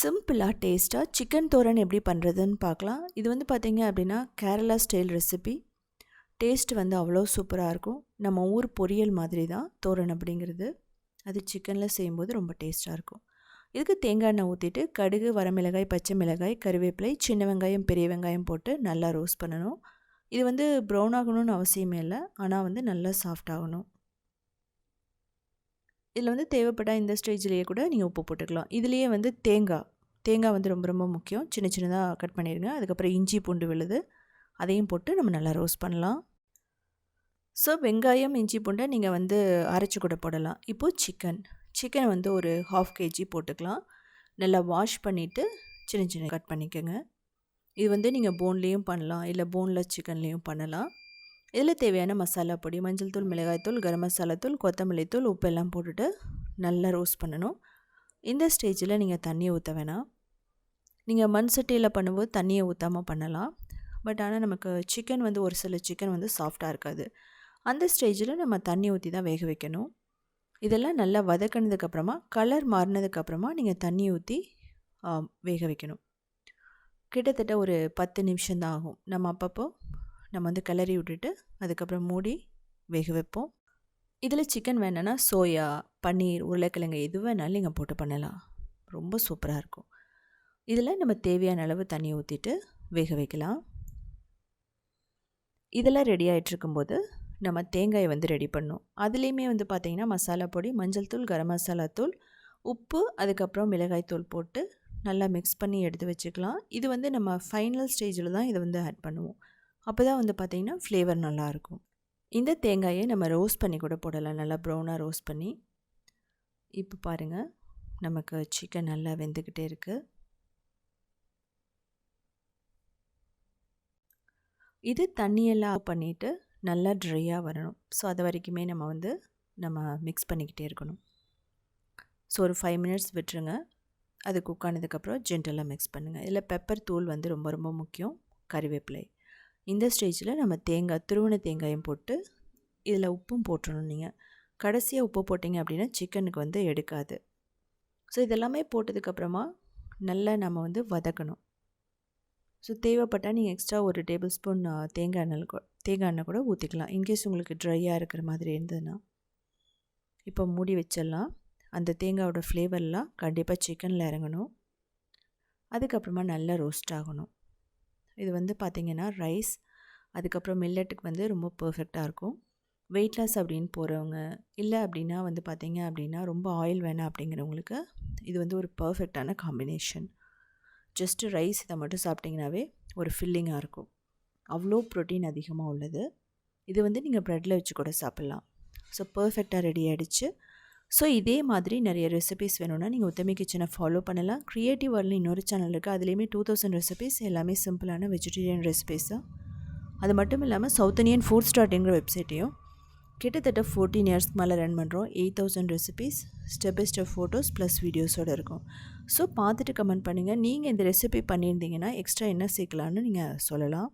சிம்பிளாக டேஸ்ட்டாக சிக்கன் தோரன் எப்படி பண்ணுறதுன்னு பார்க்கலாம். இது வந்து பார்த்திங்க அப்படின்னா கேரளா ஸ்டைல் ரெசிபி. டேஸ்ட் வந்து அவ்வளோ சூப்பராக இருக்கும். நம்ம ஊர் பொரியல் மாதிரி தான் தோரன் அப்படிங்கிறது. அது சிக்கனில் செய்யும்போது ரொம்ப டேஸ்ட்டாக இருக்கும். இதுக்கு தேங்காய் எண்ணெய் ஊற்றிட்டு கடுகு வரமிளகாய் பச்சை மிளகாய் கருவேப்பிலை சின்ன வெங்காயம் பெரிய வெங்காயம் போட்டு நல்லா ரோஸ்ட் பண்ணணும். இது வந்து ப்ரௌன் ஆகணும்னு அவசியமே இல்லை. ஆனால் வந்து நல்லா சாஃப்ட் ஆகணும். இதில் வந்து தேவைப்பட்ட இந்த ஸ்டேஜ்லேயே கூட நீங்கள் உப்பு போட்டுக்கலாம். இதுலேயே வந்து தேங்காய். தேங்காய் வந்து ரொம்ப ரொம்ப முக்கியம். சின்ன சின்னதாக கட் பண்ணிடுங்க அதுக்கப்புறம் இஞ்சி பூண்டு விழுது. அதையும் போட்டு நம்ம நல்லா ரோஸ்ட் பண்ணலாம். ஸோ வெங்காயம் இஞ்சி பூண்டை நீங்கள் வந்து அரைச்சி கூட போடலாம். இப்போது சிக்கன் சிக்கன் வந்து ஒரு ஹாஃப் கேஜி போட்டுக்கலாம். நல்லா வாஷ் பண்ணிவிட்டு சின்ன சின்ன கட் பண்ணிக்கோங்க. இது வந்து நீங்கள் போன்லேயும் பண்ணலாம். இல்லை போன்லெஸ் சிக்கன்லேயும் பண்ணலாம். இதில் தேவையான மசாலா பொடி மஞ்சள் தூள் மிளகாய்த்தூள் கரம் மசாலா தூள் கொத்தமல்லி தூள் உப்பு எல்லாம் போட்டுட்டு நல்லா ரோஸ்ட் பண்ணணும். இந்த ஸ்டேஜில் நீங்கள் தண்ணியை ஊற்ற வேணாம். நீங்கள் மண் சட்டியில் பண்ணும்போது தண்ணியை ஊற்றாமல் பண்ணலாம். பட் ஆனால் நமக்கு சிக்கன் வந்து ஒரு சில சிக்கன் வந்து சாஃப்டாக இருக்காது. அந்த ஸ்டேஜில் நம்ம தண்ணி ஊற்றி தான் வேக வைக்கணும். இதெல்லாம் நல்லா வதக்கினதுக்கப்புறமா கலர் மாறினதுக்கப்புறமா நீங்கள் தண்ணி ஊற்றி வேக வைக்கணும். கிட்டத்தட்ட ஒரு பத்து நிமிஷம் தான் ஆகும். நம்ம அப்பப்போ நம்ம வந்து கிளறி விட்டுட்டு அதுக்கப்புறம் மூடி வேக வைப்போம். இதில் சிக்கன் வேணுன்னா சோயா பன்னீர் உருளைக்கிழங்கு எது வேணாலும் நீங்கள் போட்டு பண்ணலாம். ரொம்ப சூப்பராக இருக்கும். இதில் நம்ம தேவையான அளவு தண்ணி ஊற்றிட்டு வேக வைக்கலாம். இதெல்லாம் ரெடி ஆகிட்ருக்கும்போது நம்ம தேங்காயை வந்து ரெடி பண்ணோம் அதுலேயுமே வந்து பார்த்திங்கன்னா மசாலா பொடி மஞ்சள் தூள் கரம் மசாலா தூள் உப்பு அதுக்கப்புறம் மிளகாய் தூள் போட்டு நல்லா மிக்ஸ் பண்ணி எடுத்து வச்சுக்கலாம். இது வந்து நம்ம ஃபைனல் ஸ்டேஜில் தான் இதை வந்து ஆட் பண்ணுவோம். அப்போ தான் வந்து பார்த்திங்கன்னா ஃப்ளேவர் நல்லாயிருக்கும் இந்த தேங்காயை நம்ம ரோஸ்ட் பண்ணி கூட போடலாம். நல்லா ப்ரௌனாக ரோஸ்ட் பண்ணி. இப்போ பாருங்கள் நமக்கு சிக்கன் நல்லா வெந்துக்கிட்டே இருக்குது இது தண்ணியெல்லாம் பண்ணிவிட்டு நல்லா ட்ரையாக வரணும். ஸோ அது வரைக்குமே நம்ம வந்து நம்ம மிக்ஸ் பண்ணிக்கிட்டே இருக்கணும். ஸோ ஒரு ஃபைவ் மினிட்ஸ் விட்டுருங்க. அது குக் ஆனதுக்கப்புறம் ஜென்டலாக மிக்ஸ் பண்ணுங்கள் இதில் பெப்பர் தூள் வந்து ரொம்ப ரொம்ப முக்கியம். கறிவேப்பிலை. இந்த ஸ்டேஜில் நம்ம தேங்காய் துருவன தேங்காயும் போட்டு இதில் உப்பும் போட்டுடணும் நீங்கள் கடைசியாக உப்பு போட்டிங்க அப்படின்னா சிக்கனுக்கு வந்து எடுக்காது. ஸோ இதெல்லாமே போட்டதுக்கப்புறமா நல்லா நம்ம வந்து வதக்கணும். ஸோ தேவைப்பட்டால் நீங்கள் எக்ஸ்ட்ரா ஒரு டேபிள் ஸ்பூன் தேங்காய் எண்ணெய் தேங்காய் எண்ணெய் கூட ஊற்றிக்கலாம் இன்கேஸ் உங்களுக்கு ட்ரையாக இருக்கிற மாதிரி இருந்ததுன்னா. இப்போ மூடி வச்சிடலாம். அந்த தேங்காயோட ஃப்ளேவர்லாம் கண்டிப்பாக சிக்கனில் இறங்கணும். அதுக்கப்புறமா நல்லா ரோஸ்ட் ஆகணும். இது வந்து பார்த்திங்கன்னா ரைஸ். அதுக்கப்புறம் மில்லட்டுக்கு வந்து ரொம்ப பர்ஃபெக்டாக இருக்கும். வெயிட் லாஸ் அப்படின்னு போகிறவங்க இல்லை அப்படின்னா வந்து பார்த்திங்க அப்படின்னா ரொம்ப ஆயில் வேணாம் அப்படிங்கிறவங்களுக்கு இது வந்து ஒரு பர்ஃபெக்டான காம்பினேஷன். ஜஸ்ட்டு ரைஸ் இதை மட்டும் சாப்பிட்டிங்கனாவே ஒரு ஃபில்லிங்காக இருக்கும். அவ்வளோ ப்ரோட்டீன் அதிகமாக உள்ளது. இது வந்து நீங்கள் ப்ரெட்டில் வச்சு கூட சாப்பிட்லாம். ஸோ பர்ஃபெக்டாக ரெடி ஆகிடுச்சு ஸோ இதே மாதிரி நிறைய ரெசிபிஸ் வேணும்னா நீங்கள் உத்தமி கிச்சனை ஃபாலோ பண்ணலாம். க்ரியேட்டிவ் வேர்ல்டு இன்னொரு சேனல் இருக்குது அதுலேயுமே டூ தௌசண்ட் ரெசிபிஸ் எல்லாமே சிம்பிளான வெஜிடேரியன் ரெசிபிஸ் தான் அது மட்டும் இல்லாமல் சவுத் இண்டியன் ஃபுட் ஸ்டார்ட்ங்கிற வெப்சைட்டையும் கிட்டத்தட்ட ஃபோர்டீன் இயர்ஸ்க்கு மேலே ரன் பண்ணுறோம் eight thousand recipes step by step photos plus வீடியோஸோடு இருக்கும். ஸோ பார்த்துட்டு கமெண்ட் பண்ணுங்கள் நீங்கள் இந்த ரெசிபி பண்ணியிருந்தீங்கன்னா எக்ஸ்ட்ரா என்ன சேர்க்கலான்னு நீங்கள் சொல்லலாம்.